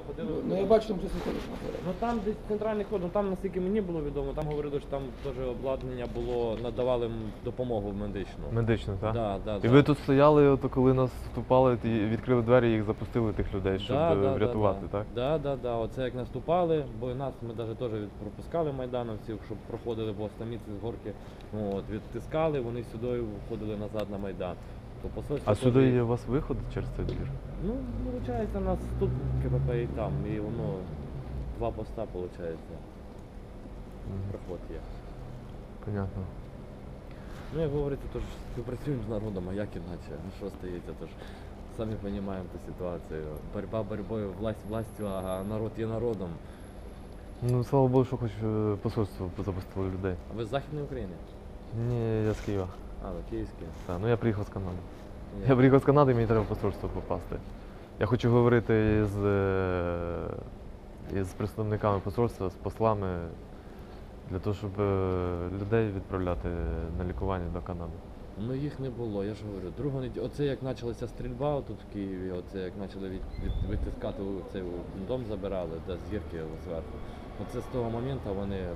постійно ходили. Ну я бачу, там хтось виходить на. Ну там десь центральний ход, ну там наскільки мені було відомо, там говорили, що там теж обладнання було, надавали допомогу медичну. Медично, так? Да, да, І да. ви тут стояли, от, коли нас вступали, і відкрили двері, і їх запустили тих людей, щоб Да, е, да, врятувати, да, так? Да, да, да. Оце як наступали, бо нас ми навіть теж від- пропускали майдановців, щоб проходили, бо саміці з горки ну, от, відтискали, вони сюди виходили назад на Майдан. То посольство А сюди є у вас виход через цей двір? Ну, виходить, у нас тут КПП і там, і воно два поста, виходить, проход є. Понятно. Ну, як говориться, то ж співпрацюємо з народом, а як іначе? Ну що стається, то ж самі розуміємо ту ситуацію. Боротьба боротьбою, власть властю, а народ є народом. Ну, слава Богу, що хоч е, посольство запустило людей. А ви з Західної України? Ні, я з Києва. А, ви київське. Так, ну я приїхав з Канади. Я, Я приїхав з Канади, мені треба в посольство попасти. Я хочу говорити з, е, із представниками посольства, з послами, для того, щоб е, людей відправляти на лікування до Канади. Ну їх не було, я ж говорю. Другу неділю, оце як почалася стрільба тут в Києві, оце як почали від, від, витискати цей дом забирали, де з гірки зверху. Оце з того моменту вони.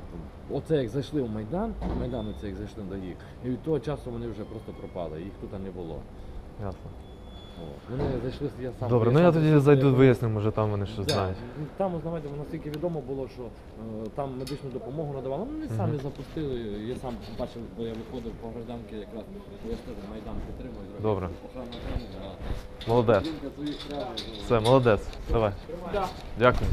Оце як зайшли в Майдан, Майдан оце як зайшли до їх. І від того часу вони вже просто пропали, їх тут не було. Ясно. Вони зайшли, я сам. Добре, ну я тоді зайду виясню, може там вони щось Да, знають. Там, знаєте, наскільки відомо було, що е, там медичну допомогу надавали. Ну, вони самі запустили. Я сам бачив, бо я виходив по гражданки, якраз я ж теж Майдан підтримую. Добре. Молодець. Жінка своїх справ, ну, Все, молодець. Давай. Дякую.